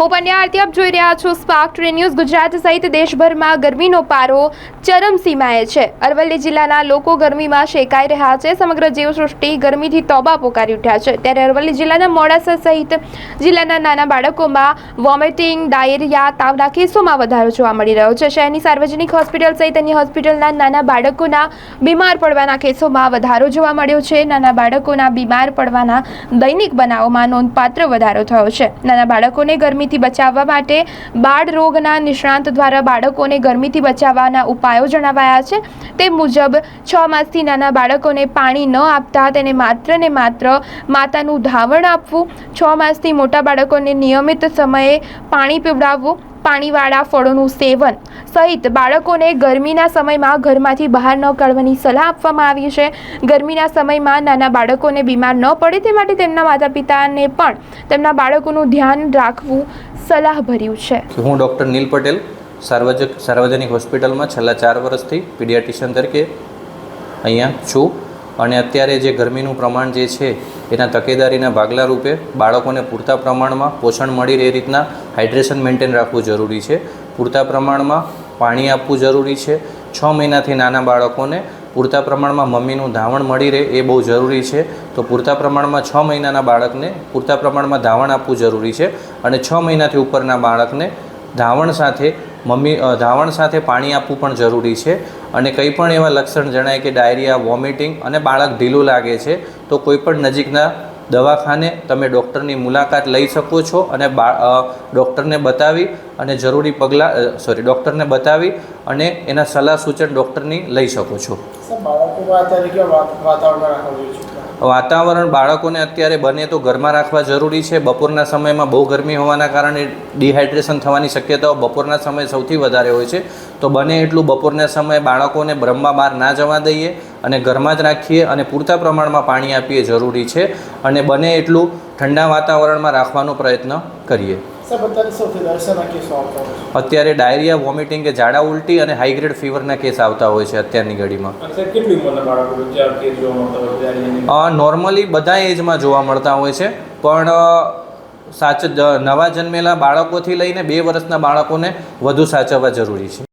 હું પંડ્યા આરતી આપ જોઈ રહ્યા છો સ્પાર્ક ટુડે ન્યૂઝ ગુજરાત સહિત દેશભરમાં ગરમીનો પારો ચરમસીમાએ છે. અરવલ્લી જિલ્લાના લોકો ગરમીમાં શેકાઈ રહ્યા છે. સમગ્ર જીવસૃષ્ટિ ગરમીથી તોબા પોકારી ઉઠ્યા છે. ત્યારે અરવલ્લી જિલ્લાના મોડાસા સહિત જિલ્લાના નાના બાળકોમાં વોમિટિંગ, ડાયેરિયા, તાવના કેસોમાં વધારો જોવા મળી રહ્યો છે. શહેરની સાર્વજનિક હોસ્પિટલ સહિત અન્ય હોસ્પિટલના નાના બાળકોના બીમાર પડવાના કેસોમાં વધારો જોવા મળ્યો છે. નાના બાળકોના બીમાર પડવાના દૈનિક બનાવોમાં નોંધપાત્ર વધારો થયો છે. નાના બાળકોને ગરમીથી બચાવવા માટે બાળ રોગના નિષ્ણાંત દ્વારા બાળકોને ગરમીથી બચાવવાના ઉપાયો જણાવાયા છે. તે મુજબ છ માસથી નાના બાળકોને પાણી ન આપતા તેને માત્ર ને માત્ર માતાનું ધાવણ આપવું, છ માસથી મોટા બાળકોને નિયમિત સમયે પાણી પીવડાવવું પાણીવાળા ફળોનું સેવન સહિત બાળકોને ગરમીના સમયમાં ઘરમાંથી બહાર ન કાઢવાની સલાહ આપવામાં આવી છે. ગરમીના સમયમાં નાના બાળકોને બીમાર ન પડે તે માટે તેમના માતા પિતાને પણ તેમના બાળકોનું ધ્યાન રાખવું સલાહભર્યું છે. હું ડૉક્ટર નીલ પટેલ સાર્વજનિક સાર્વજનિક હોસ્પિટલમાં છેલ્લા ચાર વર્ષથી પીડિયાટિશિયન તરીકે અહીંયા છું. અને અત્યારે જે ગરમીનું પ્રમાણ જે છે, એના તકેદારીના ભાગલા રૂપે બાળકોને પૂરતા પ્રમાણમાં પોષણ મળી રહે એ રીતના હાઇડ્રેશન મેન્ટેન રાખવું જરૂરી છે. પૂરતા પ્રમાણમાં પાણી આપવું જરૂરી છે. છ મહિનાથી નાના બાળકોને પૂરતા પ્રમાણમાં મમ્મીનું ધાવણ મળી રહે એ બહુ જરૂરી છે. તો પૂરતા પ્રમાણમાં છ મહિનાના બાળકને પૂરતા પ્રમાણમાં ધાવણ આપવું જરૂરી છે અને છ મહિનાથી ઉપરના બાળકને ધાવણ સાથે મમ્મી ધાવણ સાથે પાણી આપવું પણ જરૂરી છે અને કંઈ પણ એવા લક્ષણ જણાય કે ડાયરિયા, વોમિટિંગ અને બાળક ઢીલું લાગે છે, તો કોઈ પણ નજીકના દવાખાને તમે ડૉક્ટરની મુલાકાત લઈ શકો છો અને ડૉક્ટરને બતાવી અને જરૂરી પગલાં સોરી ડૉક્ટરને બતાવી અને એના સલાહ સૂચન ડૉક્ટરની લઈ શકો છો. વાતાવરણ બાળકોને અત્યારે બને તો ઘરમાં રાખવા જરૂરી છે. બપોરના સમયમાં બહુ ગરમી હોવાના કારણે ડિહાઇડ્રેશન થવાની શક્યતાઓ બપોરના સમયે સૌથી વધારે હોય છે. તો બને એટલું બપોરના સમયે બાળકોને બ્રહ્મા બહાર ના જવા દઈએ અને ઘરમાં જ રાખીએ અને પૂરતા પ્રમાણમાં પાણી આપીએ જરૂરી છે. અને બને એટલું ઠંડા વાતાવરણમાં રાખવાનો પ્રયત્ન કરીએ. અત્યારે સૌથી દર્શનના કેસો આવતા હોય છે. અત્યારે ડાયરિયા વોમિટિંગ કે ઝાડા ઉલટી અને હાઈગ્રેડ ફીવરના કેસ આવતા હોય છે અત્યારની ઘડીમાં. નોર્મલી બધા એજમાં જોવા મળતા હોય છે પણ સાચ નવા જન્મેલા બાળકોથી લઈને બે વર્ષના બાળકોને વધુ સાચવવા જરૂરી છે.